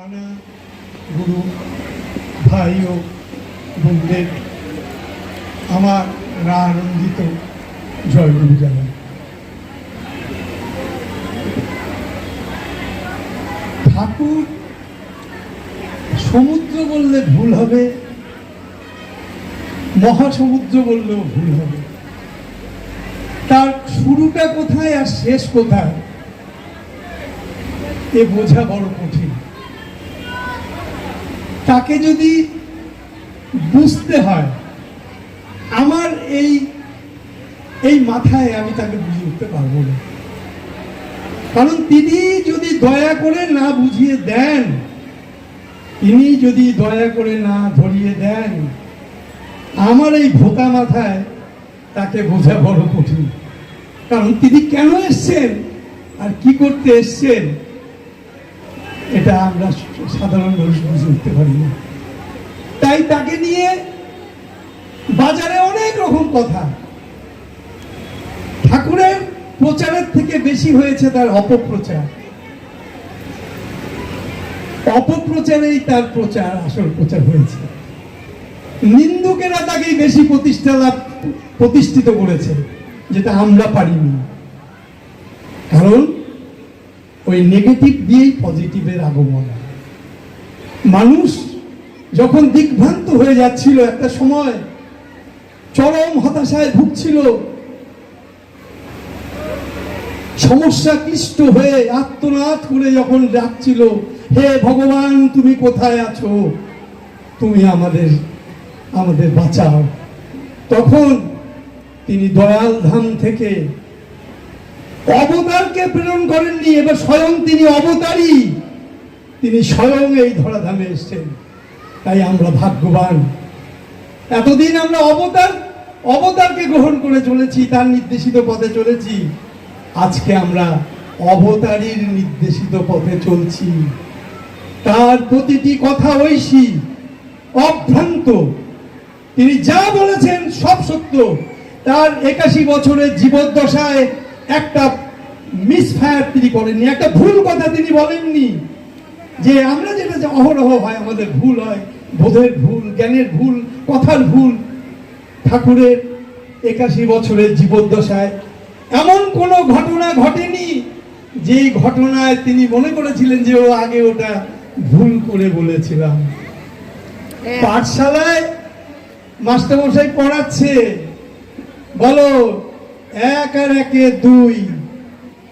নানা গুরু ভাই ও বোনদের আমার আনন্দিত জয়গুরু জানাই। ঠাকুর সমুদ্র বললে ভুল হবে, মহাসমুদ্র বললেও ভুল হবে। তার শুরুটা কোথায় আর শেষ কোথায়, এ বোঝা বড় কঠিন। তাকে যদি বুঝতে হয়, আমার এই এই মাথায় আমি তাকে বুঝিয়ে উঠতে পারব না। কারণ তিনি যদি দয়া করে না বুঝিয়ে দেন, তিনি যদি দয়া করে না ধরিয়ে দেন, আমার এই ভোকা মাথায় তাকে বোঝা বড় কঠিন। কারণ তিনি কেন এসছেন আর কি করতে এসছেন, এটা আমরা সাধারণ মানুষ বুঝে উঠতে পারি না। তাই তাকে নিয়ে বাজারে অনেক রকম কথা। ঠাকুরের প্রচারের থেকে বেশি হয়েছে তার অপপ্রচার। অপপ্রচারেই তার প্রচার, আসল প্রচার হয়েছে। নিন্দুকেরা তাকেই বেশি প্রতিষ্ঠা লাভ, প্রতিষ্ঠিত করেছে, যেটা আমরা পারিনি। কারণ ওই নেগেটিভ দিয়েই পজিটিভের আগমন। মানুষ যখন দিগ্ভ্রান্ত হয়ে যাচ্ছিল একটা সময়, চরম হতাশায় ভুগছিল। সমস্যা ক্লিষ্ট হয়ে আত্মনাথ করে যখন ডাকছিল, হে ভগবান, তুমি কোথায় আছো? তুমি আমাদের আমাদের বাঁচাও। তখন তিনি দয়াল ধাম থেকে অবতারকে প্রেরণ করেননি, এবার স্বয়ং তিনি অবতারই তিনি স্বয়ং এই ধরাধামে এসছেন। তাই আমরা ভাগ্যবান। এতদিন আমরা অবতার, অবতারকে গ্রহণ করে চলেছি, তার নির্দেশিত পথে চলেছি। আজকে আমরা অবতারীর নির্দেশিত পথে চলছি। তার প্রতিটি কথা ঐশী, অভ্রান্ত। তিনি যা বলেছেন সব সত্য। তার একাশি বছরের জীবদ্দশায় একটা মিসফায়ার তিনি করেননি, একটা ভুল কথা তিনি বলেননি। যে আমরা যেটা যে অহরহ হয় আমাদের ভুল হয় বোধের ভুল জ্ঞানের ভুল কথার ভুল ঠাকুরের একাশি বছরের জীবদ্দশায় এমন কোনো ঘটনা ঘটেনি যেই ঘটনায় তিনি মনে করেছিলেন যে ও আগে ওটা ভুল করে বলেছিলাম। পাঠশালায় মাস্টারমশাই পড়াচ্ছে বলো এক আর একে দুই।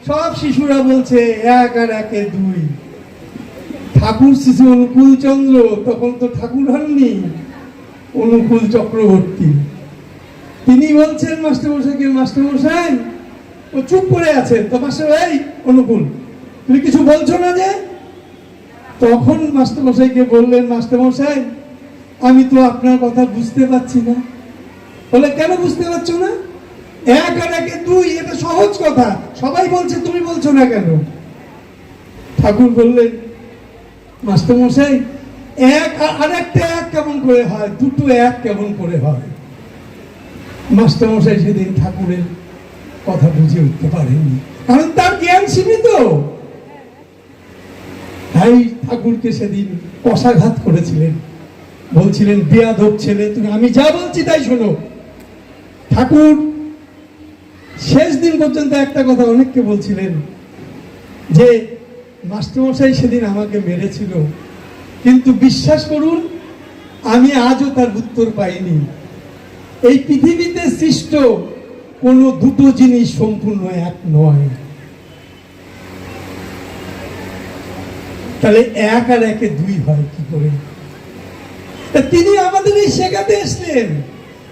সব শিশুরা বলছে এক আর একে দুই। ঠাকুর শিশু অনুকূল চন্দ্র, তখন তো ঠাকুর হননি, অনুকূল চক্রবর্তী। তিনি বলছেন, মাস্টারমশাইকে, মাস্টারমশাই, ও চুপ করে আছেন। তো মাস্টার অনুকূল, তুমি কিছু বলছো না যে? তখন মাস্টারমশাইকে বললেন, মাস্টারমশাই, আমি তো আপনার কথা বুঝতে পারছি না। বলে, কেন বুঝতে পারছ না? এক আর একে দুই, এটা সহজ কথা। সবাই বলছে, তুমি বলছো না কেন? ঠাকুর বললেন মাস্টারমশাই এক আর একটা এক কেমন করে হয়? দুটো এক কেমন করে হয়? মাস্টারমশাই সেদিন ঠাকুরের কথা বুঝে উঠতে পারেননি। কারণ তার জ্ঞান সীমিত। তাই ঠাকুরকে সেদিন কষাঘাত করেছিলেন। বলছিলেন, বেয়াদব ছেলে, তুমি আমি যা বলছি তাই শোনো। ঠাকুর শেষ দিন পর্যন্ত একটা কথা অনেককে বলছিলেন যে মাস্টারমশাই সেদিন আমাকে মেরেছিল। কিন্তু বিশ্বাস করুন, আমি আজও তার উত্তর পাইনি। এই পৃথিবীতে সৃষ্ট কোনো দুটো জিনিস সম্পূর্ণ এক নয়। তাহলে এক আর একে দুই হয় কি করে? তিনি আমাদের এই শেখাতে এসলেন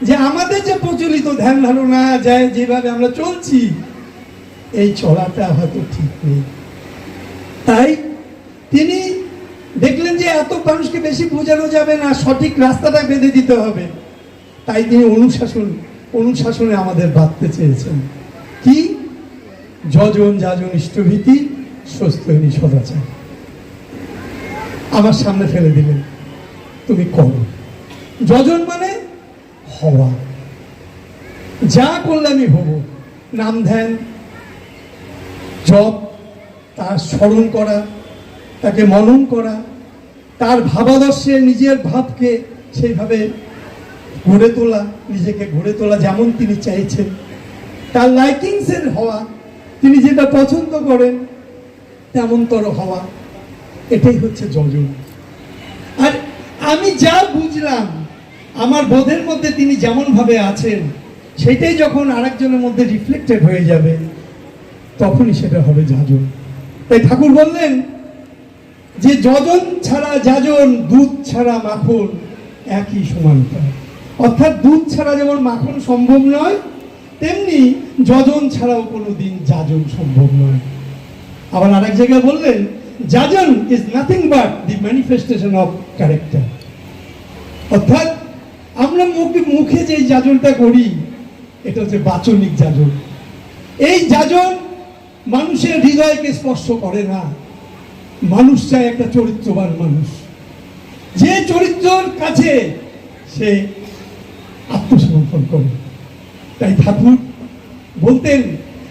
যে আমাদের যে প্রচলিত ধ্যান ধারণা যায় যেভাবে আমরা চলছি, এই চলাটা হয়তো ঠিক নেই। তাই তিনি দেখলেন যে এত মানুষকে বেশি বোঝানো যাবে না, সঠিক রাস্তাটা বেঁধে দিতে হবে। তাই তিনি অনুশাসন, অনুশাসনে আমাদের বাঁধতে চেয়েছেন। কি? যজন যাজন ইষ্টভীতি স্বস্তি সদাচার। আমার সামনে ফেলে দিলেন, তুমি করো। যজন মানে হওয়া। যা করলে আমি হব, নাম ধ্যান, জপ তার স্মরণ করা, তাকে মনন করা, তার ভাবাদর্শে নিজের ভাবকে সেইভাবে গড়ে তোলা, নিজেকে গড়ে তোলা যেমন তিনি চাইছেন। তার লাইকিংসের হওয়া, তিনি যেটা পছন্দ করেন, তেমনতর হওয়া, এটাই হচ্ছে যজন আর আমি যা বুঝলাম, আমার বোধের মধ্যে তিনি যেমনভাবে আছেন সেটাই যখন আরেকজনের মধ্যে রিফ্লেক্টেড হয়ে যাবে, তখনই সেটা হবে যাজন তাই ঠাকুর বললেন যে যজন ছাড়া যাজন, দুধ ছাড়া মাখন একই সমান অর্থাৎ দুধ ছাড়া যেমন মাখন সম্ভব নয়, তেমনি যজন ছাড়াও কোনো দিন যাজন সম্ভব নয়। আবার আরেক জায়গায় বললেন, যাজন is nothing but the manifestation of character অর্থাৎ আমরা মুখে মুখে যে যাজনটা করি, এটা হচ্ছে বাচনিক যাজন। এই যাজন মানুষের হৃদয়কে স্পর্শ করে না। মানুষ চায় একটা চরিত্রবান মানুষ। যে চরিত্রর কাছে সে আত্মসমর্পণ করে। তাই ঠাকুর বলতেন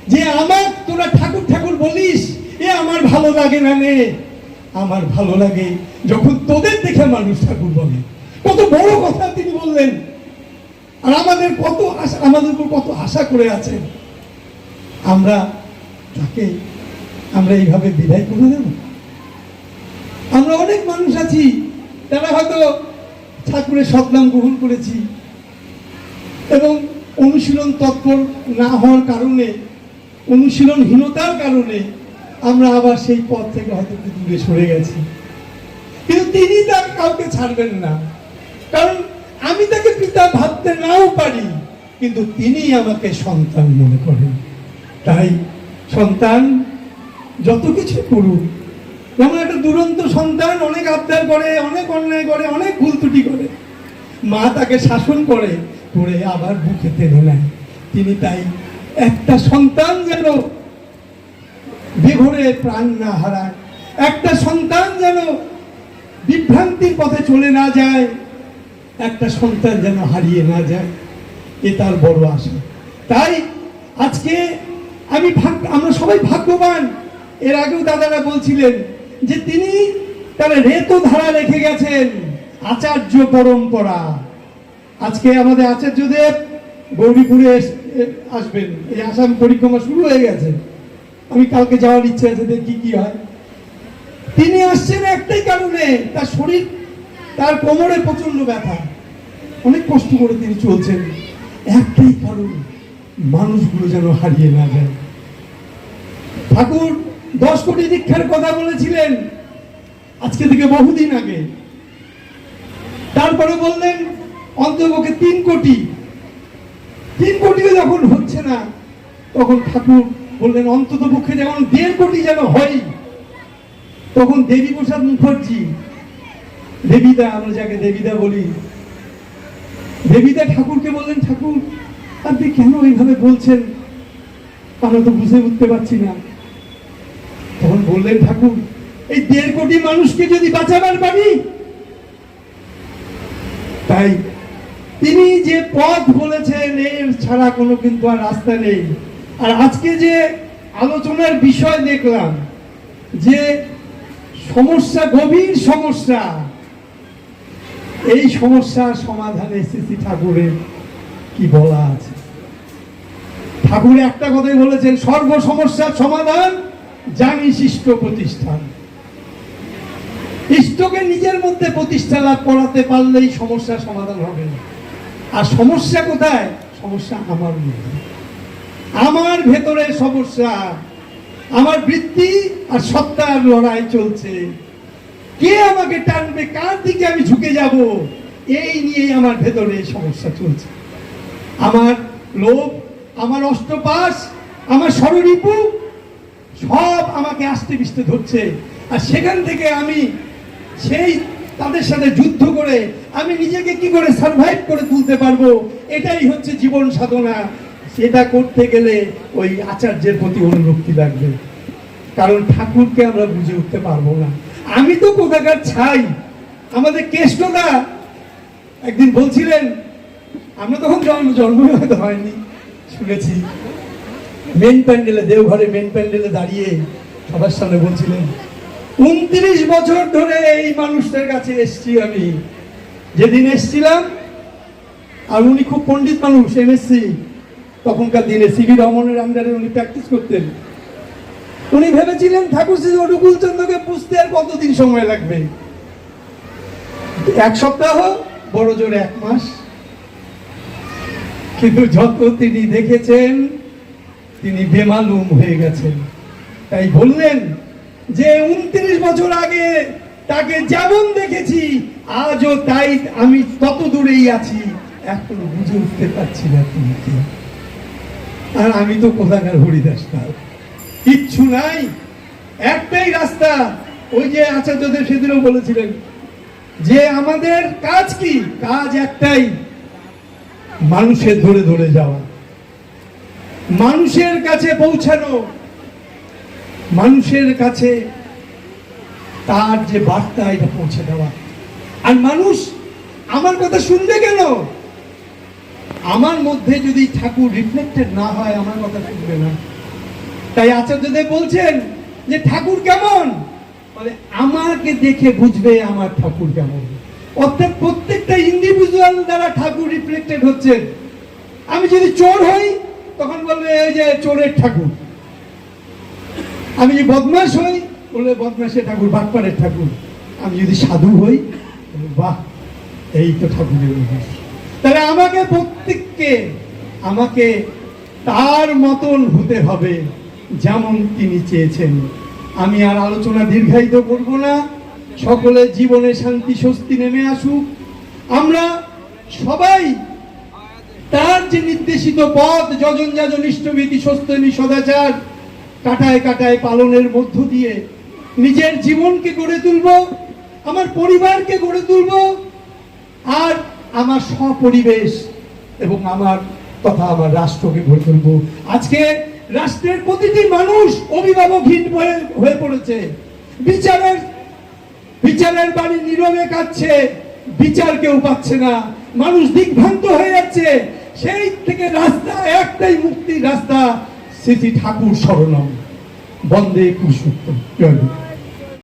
যে, আমার তোরা ঠাকুর ঠাকুর বলিস, এ আমার ভালো লাগে না নে। আমার ভালো লাগে যখন তোদের দেখে মানুষ ঠাকুর বলে। কত বড় কথা তিনি বললেন। আর আমাদের কত আশা, আমাদের উপর কত আশা করে আছেন। আমরা তাকে আমরা এইভাবে বিদায় করে দেব? আমরা অনেক মানুষ আছি, তারা হয়তো ঠাকুরের সদনাম গ্রহণ করেছি এবং অনুশীলন তৎপর না হওয়ার কারণে, অনুশীলনহীনতার কারণে আমরা আবার সেই পথ থেকে হয়তো দূরে সরে গেছি। কিন্তু তিনি তার কাউকে ছাড়বেন না। কারণ আমি তাকে পিতা ভাবতে নাও পারি, কিন্তু তিনি আমাকে সন্তান মনে করেন। তাই সন্তান, যত কিছু করুক। যেমন একটা দুরন্ত সন্তান অনেক আবদার করে, অনেক অন্যায় করে, অনেক ভুল ত্রুটি করে। মা তাকে শাসন করে করে আবার বুকে টেনে নেয়। তিনি তাই একটা সন্তান যেন বেঘরে প্রাণ না হারায়, একটা সন্তান যেন বিভ্রান্তির পথে চলে না যায়, একটা সন্তান যেন হারিয়ে না যায়, এ তার বড় আশা। তাই আজকে আমি ভাগ আমরা সবাই ভাগ্যবান। এর আগেও দাদারা বলছিলেন যে তিনি তার রেত ধারা রেখে গেছেন, আচার্য পরম্পরা। আজকে আমাদের আচার্যদেব গৌরীপুরে আসবেন। এই আসাম পরিক্রমা শুরু হয়ে গেছে। আমি কালকে যাওয়ার ইচ্ছে আছে দেখি কি হয়। তিনি আসছেন একটাই কারণে, তার শরীর, তার কোমরে প্রচণ্ড ব্যথা। অনেক কষ্ট করে তিনি চলছেন। একটাই কারণ, মানুষগুলো যেন হারিয়ে না যায়। ঠাকুর দশ কোটি দীক্ষার কথা বলেছিলেন। আজকে থেকে বহুদিন আগে। তারপরে বললেন, অন্তপক্ষে তিন কোটি। তিন কোটিও যখন হচ্ছে না, তখন ঠাকুর বললেন অন্তত পক্ষে যেমন দেড় কোটি যেন হয় তখন দেবী প্রসাদ মুখার্জি, দেবীদা, আমরা যাকে দেবীদা বলি, দেবীদা ঠাকুরকে বললেন, ঠাকুর, আপনি কেন এইভাবে বলছেন? আমরা তো বুঝে উঠতে পারছি না। বললেন ঠাকুর, এই দেড় কোটি মানুষকে যদি বাঁচাবার পারি? তাই তিনি যে পথ বলেছেন, এর ছাড়া কোনো কিন্তু আর রাস্তা নেই। আর আজকে যে আলোচনার বিষয় দেখলাম, যে সমস্যা, গভীর সমস্যা, এই সমস্যার সমাধানে শ্রী ঠাকুরের কি বলা আছে? ঠাকুর একটা কথাই বলেছেন সর্ব সমস্যার সমাধান জানি শিষ্ট প্রতিষ্ঠান। ইষ্টকে নিজের মধ্যে প্রতিষ্ঠা লাভ করাতে পারলেই সমস্যার সমাধান হবে না। আর সমস্যা কোথায়? সমস্যা আমার মধ্যে। আমার ভেতরে সমস্যা, আমার বৃত্তি আর সত্তার লড়াই চলছে। কে আমাকে টানবে? কার দিকে আমি ঝুঁকে যাব? এই নিয়েই আমার ভেতরে সমস্যা চলছে। আমার লোভ, আমার অষ্টপাশ আমার স্বরূপু সব আমাকে আস্তে পিস্তে ধরছে। আর সেখান থেকে আমি সেই তাদের সাথে যুদ্ধ করে আমি নিজেকে কি করে সার্ভাইভ করে তুলতে পারব, এটাই হচ্ছে জীবন সাধনা। সেটা করতে গেলে ওই আচার্যের প্রতি অনুরক্তি লাগবে। কারণ ঠাকুরকে আমরা বুঝে উঠতে পারব না। আমি তো কোথাকার ছাই। আমাদের কেষ্টদা একদিন বলছিলেন, আমরা তখন জন্ম জন্ম হয়তো হয়নি, শুনেছি। মেন প্যান্ডেলে, দেওঘরে মেন প্যান্ডেলে দাঁড়িয়ে সবার সামনে বলছিলেন, উনত্রিশ বছর ধরে এই মানুষটার কাছে এসছি আমি। যেদিন এসছিলাম, আর উনি খুব পণ্ডিত মানুষ, এমএসসি, তখনকার দিনে সিবি রমনের আন্ডারে উনি প্র্যাকটিস করতেন। উনি ভেবেছিলেন, ঠাকুর শ্রী অনুকূল চন্দ্রকে বুঝতে আর কতদিন সময় লাগবে? এক সপ্তাহ বড় জোর এক মাস। কিন্তু যত তিনি দেখেছেন তিনি বেমালুম হয়ে গেছেন। তাই বললেন যে, উনত্রিশ বছর আগে তাকে যেমন দেখেছি, আজও তাই আমি তত দূরেই আছি। এখনও বুঝে উঠতে পারছি না তুমি আর আমি তো কোথাকার হরিদাস পাল। কিচ্ছু নাই। একটাই রাস্তা, ওই যে আচার্যদের সেদিনও বলেছিলেন যে, আমাদের কাজ কি? কাজ একটাই, মানুষের ধরে ধরে যাওয়া। মানুষের কাছে পৌঁছানো। মানুষের কাছে তার যে বার্তা, এটা পৌঁছে দেওয়া। আর মানুষ আমার কথা শুনবে কেন? আমার মধ্যে যদি ঠাকুর রিফ্লেক্টেড না হয়, আমার কথা শুনবে না। তাই আচার্যদেব বলছেন যে, ঠাকুর কেমন? বলে, আমাকে দেখে বুঝবে আমার ঠাকুর কেমন। অর্থাৎ প্রত্যেকটা ইন্ডিভিজুয়াল দ্বারা ঠাকুর রিফ্লেক্টেড হচ্ছে আমি যদি চোর হই তখন বলবে, এই যে চোরের ঠাকুর। আমি যদি বদমাস হই? বলবে বদমাসের ঠাকুর বাটপাড়ের ঠাকুর। আমি যদি সাধু হই বাহ, এই তো ঠাকুরের রূপ। তাহলে আমাকে প্রত্যেককে, আমাকে তার মতন হতে হবে যেমন তিনি চেয়েছেন। আমি আর আলোচনা দীর্ঘায়িত করব না। সকলের জীবনে শান্তি স্বস্তি নেমে আসুক। আমরা সবাই তার যে নির্দেশিত পথ, যজন যাজন ইষ্টভীতি সস্তনী সদাচার, কাটায় কাটায় পালনের মধ্য দিয়ে নিজের জীবনকে গড়ে তুলব, আমার পরিবারকে গড়ে তুলব, আর আমার সপরিবেশ এবং আমার তথা আমার রাষ্ট্রকে গড়ে তুলব। আজকে রাষ্ট্রের প্রতিটি মানুষ অভিভাবকহীন হয়ে হয়ে পড়েছে। বিচারের বিচারের বাড়ি নীরবে কাচ্ছে বিচার কেউ পাচ্ছে না। মানুষ দিগ্ভ্রান্ত হয়ে যাচ্ছে। সেই থেকে রাস্তা, একটাই মুক্তির রাস্তা স্মৃতি ঠাকুর শরণম। বন্দে পুরুষোত্তম জয়।